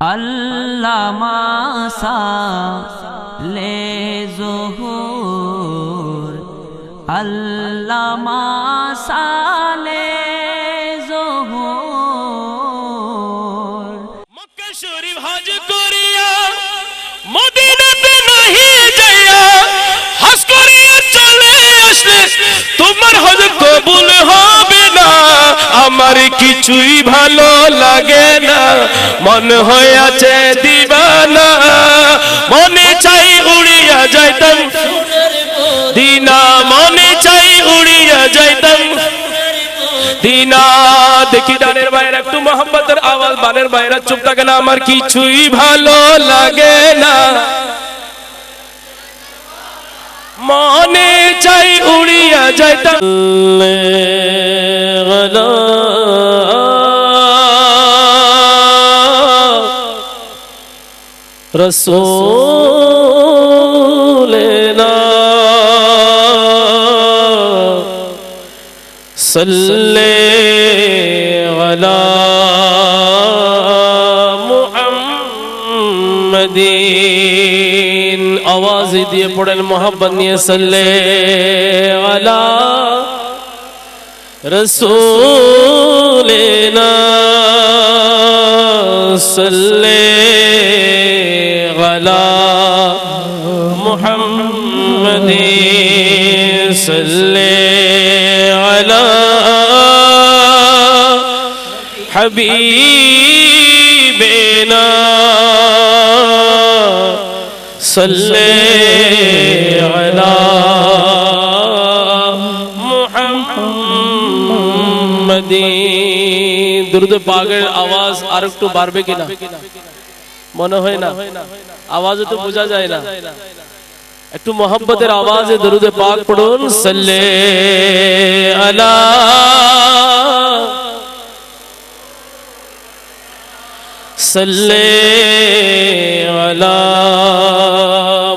আল্লামাসা লে জোহর। আল্লামাসা লে জোহর। মক্কা শরীফ হজ করিয়া, মদিনাতে নাহি যাইয়া, হজ করিয়া চলে আসলে তোমার হজ কবুল না আমার কিছুই ভালো লাগে না। মন হয়ে আছে দিবানা। মনে চাই উড়িয়া যাইতাম। দিনা মনে চাই উড়িয়া যাইতাম। দিনা, দেখি ডানের বাইরে একটু মোহাম্মতের আওয়াজ, বানের বাইরে চুপ থাকে না, আমার কিছুই ভালো লাগে না। মনে চাই উড়িয়া যাইতাম রসোলেনা صلي على محمد دیئے پڑھن محبت نیے صلی علی رسولنا صلی علی محمد صلی علی حبیب صلي على محمد দুরুদ পাগের আওয়াজ আর একটু বাড়বে কিনা মনে হয় না আওয়াজে তো বোঝা যায় না একটু মোহাম্মতের আওয়াজে দরুদে পাক পড়ুন সাল্লে আলা সাল্লে আলা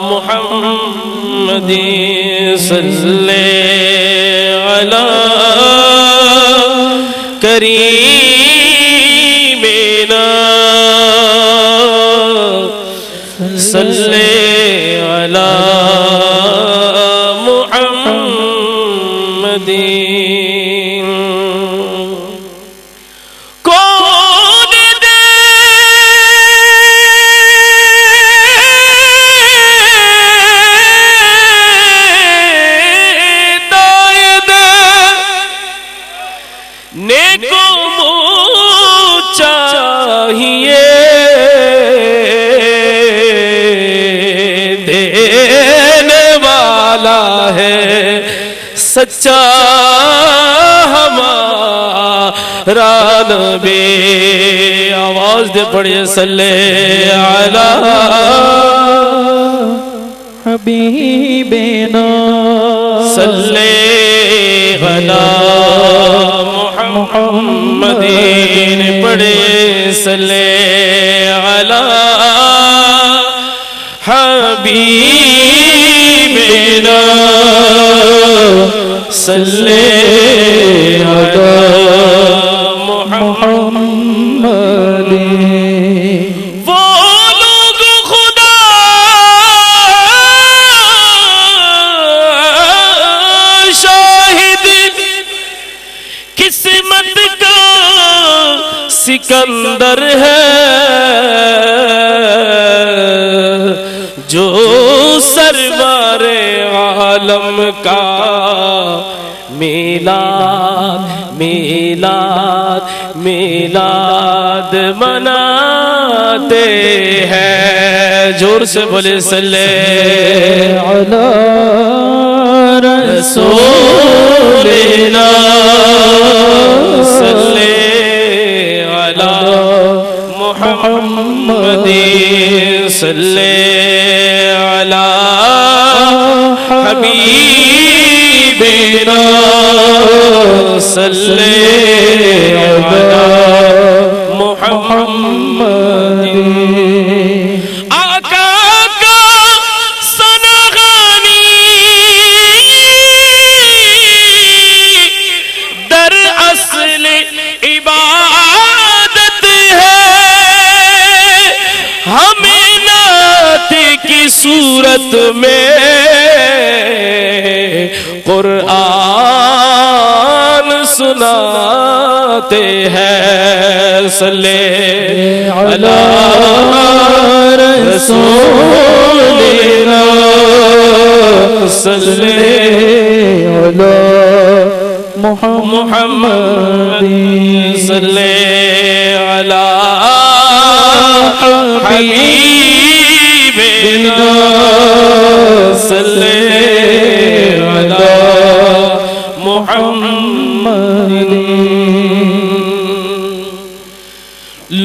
মুহাম্মাদি সাল্লে আলা করিমিনা سچا ہمارا نبی۔ آواز دے پڑھئے صلی علی حبیبنا۔ صلی علی محمدین۔ پڑھے صلی علیہ حبیبنا۔ وسلم ساتھ میلاد مناتے ہیں۔ جور سے بولے، صلی علی رسولنا صلی علی محمد صلی علی حبیبنا صلي على محمد صلی علی رسولنا صلی علی محمد صلی علی حبیبنا صلی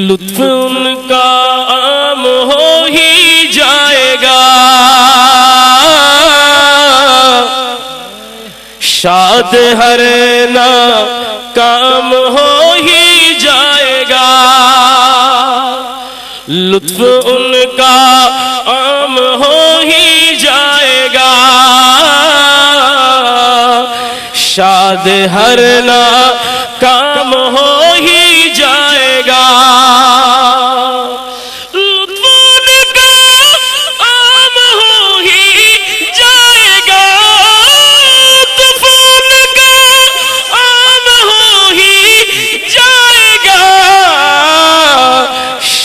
لطف ان کا عام ہو ہی جائے گا۔ شاد ہر نا کام ہو ہی جائے گا۔ لطف ان کا عام ہو ہی جائے گا۔ شاد ہر نا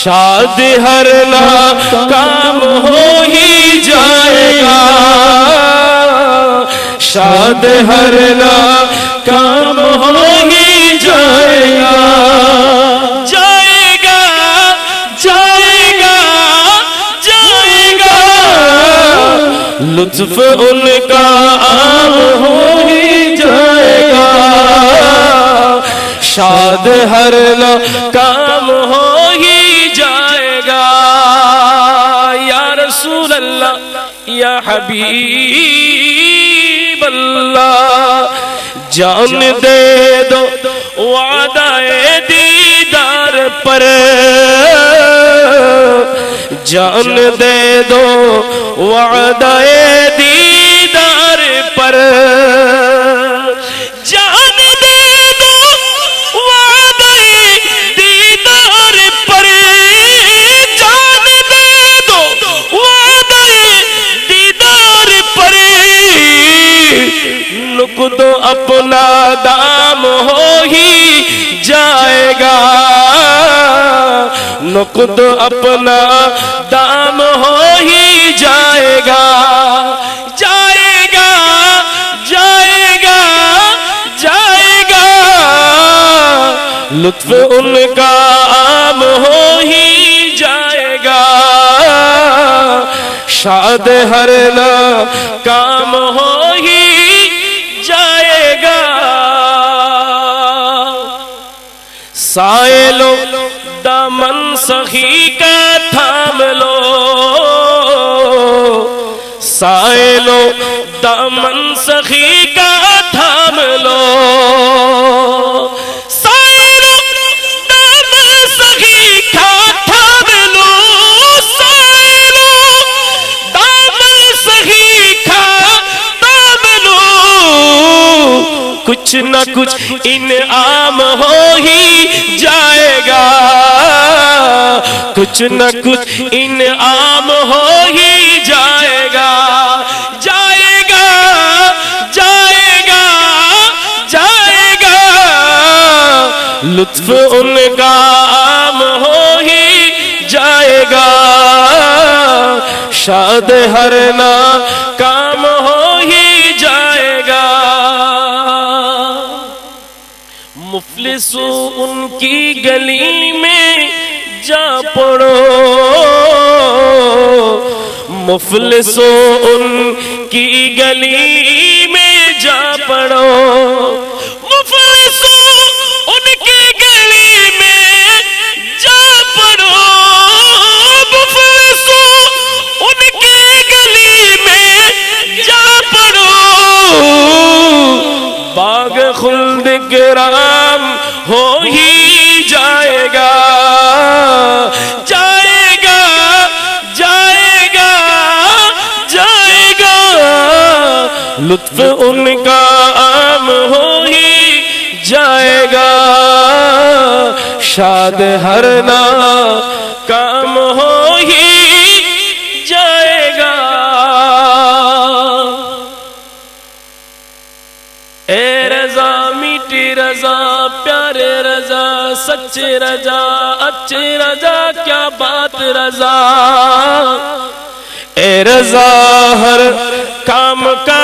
शाद हर ना काम हो ही जाएगा शाद हर ना काम हो ही जाएगा जाएगा जाएगा जाएगा लुत्फ उनका आम हो ही जाएगा शाद हर न काम حبیب اللہ جان دے دو وعدہ دیدار پر۔ جان دے دو وعدہ अपना दाम हो ही जाएगा नुक दो अपना दाम हो ही जाएगा जाएगा जाएगा जाएगा लुत्फ उनका आम हो ही जाएगा शाद हर ना काम हो ही سائے لو دامن سخی کا تھام لو سائے لو دامن سخی کچھ نہ کچھ انعام ہو ہی جائے گا۔ کچھ نہ کچھ انعام ہو ہی جائے گا۔ جائے گا جائے گا جائے گا۔ لطف ان کا عام ہو ہی جائے گا۔ شاد ہرنا کا سو ان کی گلی میں جا پڑو۔ مفلسو ان کی گلی میں جا پڑو۔ لطف ان کا عام ہو ہی جائے گا۔ شاد ہر نا کام ہو ہی جائے گا۔ اے رضا، میٹھی رضا، پیارے رضا، سچ رضا اچھی رضا، کیا بات رضا۔ اے رضا، ہر کام کا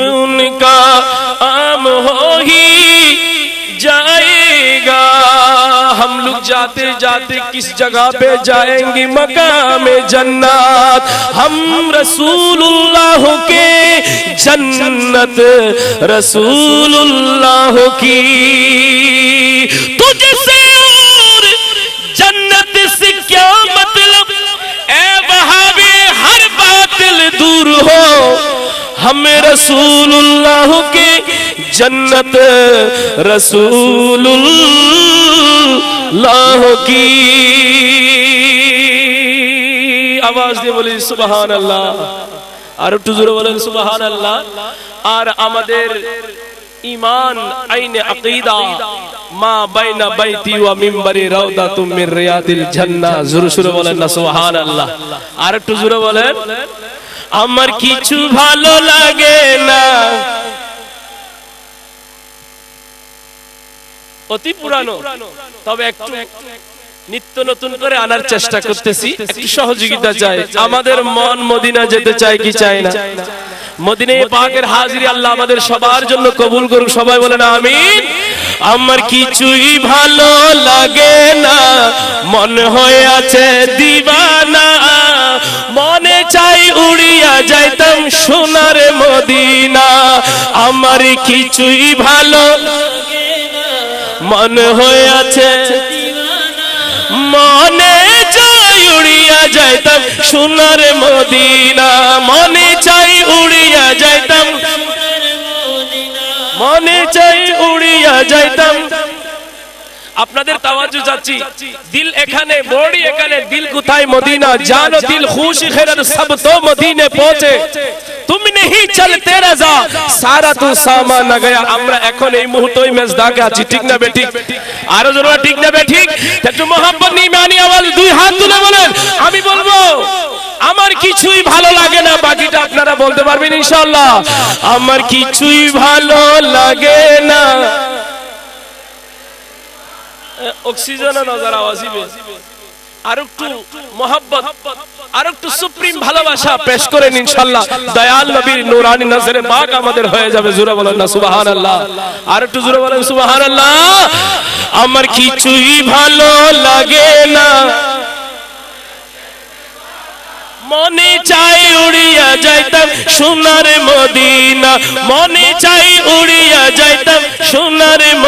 ان کا عام ہو ہی جائے گا۔ ہم لوگ جاتے جاتے کس جگہ پہ جائیں گے؟ مقام جنات ہم رسول اللہ کے جنت۔ رسول اللہ کی۔ تجھ سے रसूलुल्लाह के जन्नत रसूलुल्लाह की আওয়াজ দিয়ে বলি সুবহান আল্লাহ আর একটু জোরে বলেন সুবহান আল্লাহ আর আমাদের ইমান আইনে আকীদা। মা বাইনা বাইতি ওয়া মিম্বারি রাউদাতুম মির রিয়াদিল জান্নাহ। জোরে জোরে বলেন না, সুবহানাল্লাহ। আর একটু জোরে বলেন, আমার কিছু ভালো লাগে না। অতি পুরানো, তবে একটু নিত্য নতুন করে আনার চেষ্টা করতেছি। একটু সহযোগিতা চাই। আমাদের মন মদিনা যেতে চায় কি চায় না? মদিনে পাকের হাজিরি আল্লাহ আমাদের সবার জন্য কবুল করুক। সবাই বলেন আমিন। আমার কিছুই ভালো লাগে না। মন হয়ে আছে দিবানা। মনে চাই উড়িয়া যাইতাম সোনার মদিনা। আমার কিছুই ভালো মন হয়ে আছে মনে চাই উড়িয়া যাইতাম সোনার মদিনা মনে চাই উড়িয়া যাইতাম। মনে চাই উড়িয়া যাইতাম আপনাদের তাওয়াজু যাচ্ছি দিল এখানে বড়ি এখানে দিল কোথায়? মদিনা জানো দিল খুশি খেরার সব তো মদিনে পৌঁছে। তুমি নেহি চলতে রাজা সারা তু সামা না গয়া। আমরা এখন এই মুহূর্তে ওই মেজদাকে আছি। ঠিক না বেঠিক আরও জোরে ঠিক না বেঠিক একটু মোহাম্মদ নিমানি আওয়াজ। দুই হাত তুলে বলেন। আমি বলব আমার কিছুই ভালো লাগে না। বাকিটা আপনারা বলতে পারবেন ইনশাআল্লাহ। আমার কিছুই ভালো লাগে না। অক্সিজেন নজর আওয়াজিবে আর একটু মোহাব্বত আর একটু সুপ্রিম ভালোবাসা পেশ করেন ইনশাআল্লাহ। দয়াল নবীর নূরানি নজরে পাক আমাদের হয়ে যাবে জোরে বলেন না, সুবহানাল্লাহ। আর একটু জোরে বলেন, সুবহানাল্লাহ। আমার কিছুই ভালো লাগে না। মনে চাই উড়িয়া যাইতাম সোনার মদিনা। মনে চাই উড়িয়া যাইতাম সোনার মদিনা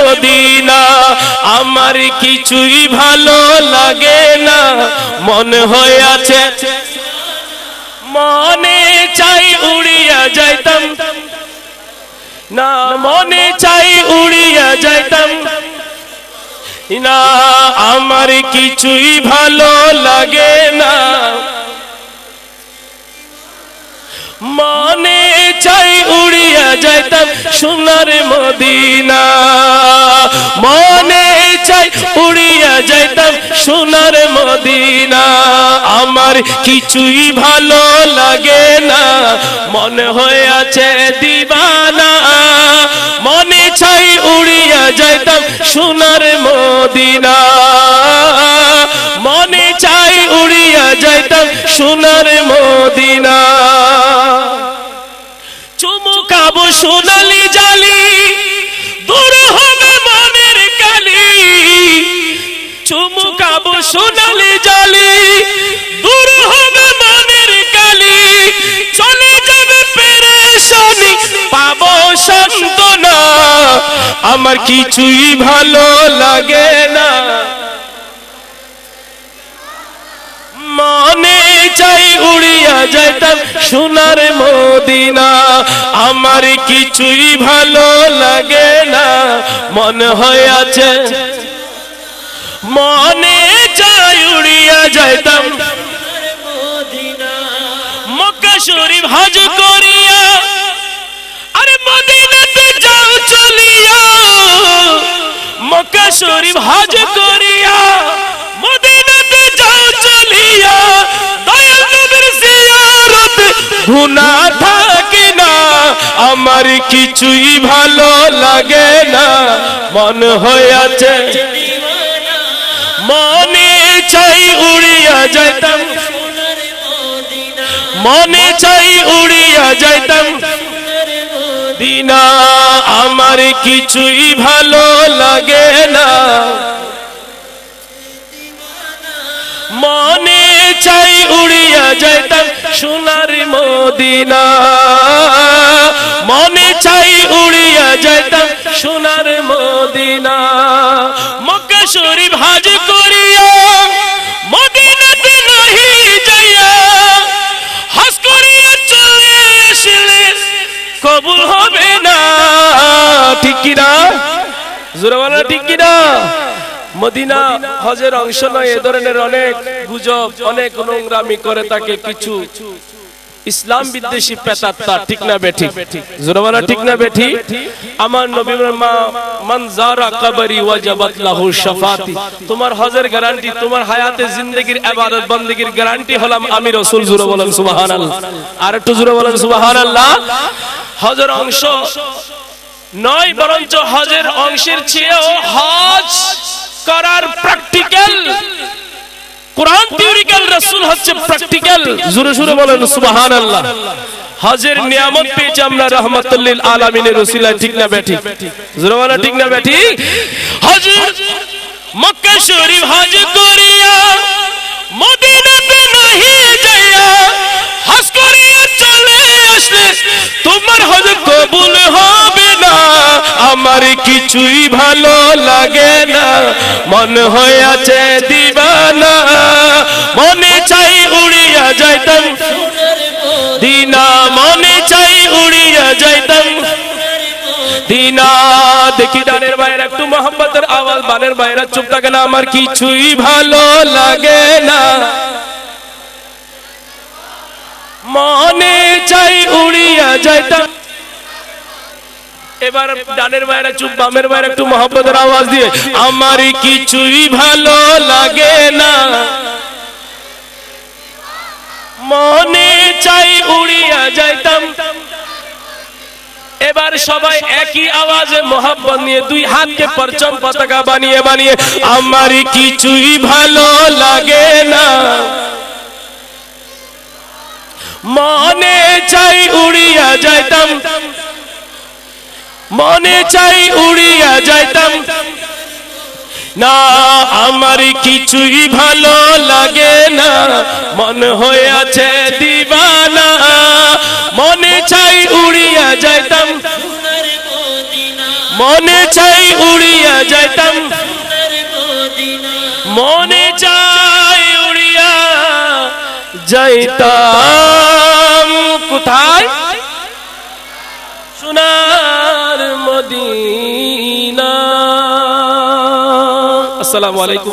আমার কিছুই ভালো লাগে না। মনে হয়ে আছে। মনে চাই উড়িয়া যাইতাম। না, মনে চাই উড়িয়া যাইতাম। না, আমার কিছুই ভালো লাগে না। মনে চাই উড়িয়া যাইতাম সোনার মদিনা। মনে চাই, উড়িয়া যাইতাম সোনার মদিনা। আমার কিছুই ভালো লাগে না, মনে হয়ে আছে দিবানা। মনে চাই, উড়িয়া যাইতাম সোনার মদিনা। মনে চাই, উড়িয়া যাইতাম সোনার মদিনা। চুমুকাবো সোনালি সোনালি জালি দূর হবে মনের কালি। চলে যাবে পেরেশানি, পাবো সান্ত্বনা। আমার কিছুই ভালো লাগে না। মনে চাই উড়ি যাইতাম সোনার মদিনা। আমার কিছুই ভালো লাগে না। মনে হয় আছে। মনে মক্কা শরীফ হজ করিয়া মদিনাতে যাও চলিয়া দয়াল নবীর জিয়ারত গুনাহ থাকে না। আমার কিছুই ভালো লাগে না। মন হইয়াছে মনে চাই উড়িয়া যাইতাম। মনে চাই উড়িয়া যাইতাম। দিনা আমার কিছুই ভালো লাগে না। মনে চাই উড়িয়া যাইতাম সোনার মদিনা। মনে চাই উড়িয়া যাইতাম সোনার মদিনা। ঠিক কিনা? জোরে বলো ঠিক কিনা? মদিনা হজের অংশ নয়, এ ধরনের অনেক গুজব, অনেক নোংরামি করে তাকে কিছু ইসলাম বিদ্বেষী পেতাত্তা ঠিক না বেঠি? জোরবালা ঠিক না বেঠি? আমার নবীর মা, মান যারা কবরি ওয়াজাবাত লাহু শাফাতি। তোমার হজের গ্যারান্টি, তোমার হায়াতে জিন্দেগির ইবাদত বندگির গ্যারান্টি হলাম আমি রাসূল, জোরে বলেন, সুবহানাল্লাহ। আর একটু জোরে বলেন, সুবহানাল্লাহ। হজের অংশ নয়, বরঞ্চ হজের অংশের চেয়েও হজ করার প্র্যাকটিক্যাল কোরআন থিওরিক্যাল রাসূল হচ্ছে প্র্যাকটিক্যাল জোরে জোরে বলেন, সুবহানাল্লাহ। হজের নিয়ামত পেয়েছি আমরা রহমাতুল্লিল আলামিনের রসিলা ঠিক না বেঠি জোরে বলেন, ঠিক না বেঠি হজ মক্কা শরীফ হজ করিয়া কিছুই ভালো লাগে না। মন হইয়াছে দিবানা। মনে চাই উড়িয়া যাইতাম। দিনা মনে চাই উড়িয়া যাইতাম। দিনা, দেখি ডানের বাইরে একটু আওয়াজ, বানের বাইরে চুপ থাকে না, আমার কিছুই ভালো লাগে না। মনে চাই উড়িয়া যাইতাম। এবার ডানের বাইরে চুপ, বামের বাইরে একটু মোহাম্মতের আওয়াজ দিয়ে আমার কিছুই ভালো লাগে না। মনে চাই উড়িয়া যাইতাম। এবার সবাই একই আওয়াজে মোহাম্মত নিয়ে দুই হাতকে পরচম পতাকা বানিয়ে বানিয়ে আমার কিছুই ভালো লাগে না। মনে চাই উড়িয়া যাইতাম। মনে চাই উড়িয়া যাইতাম। না, আমার কিছুই ভালো লাগে না। মন হয়ে আছে দিবানা। মনে চাই উড়িয়া যাইতাম। মনে চাই উড়িয়া যাইতাম। মনে চাই উড়িয়া যাইতাম। কোথায়? আসসালামু আলাইকুম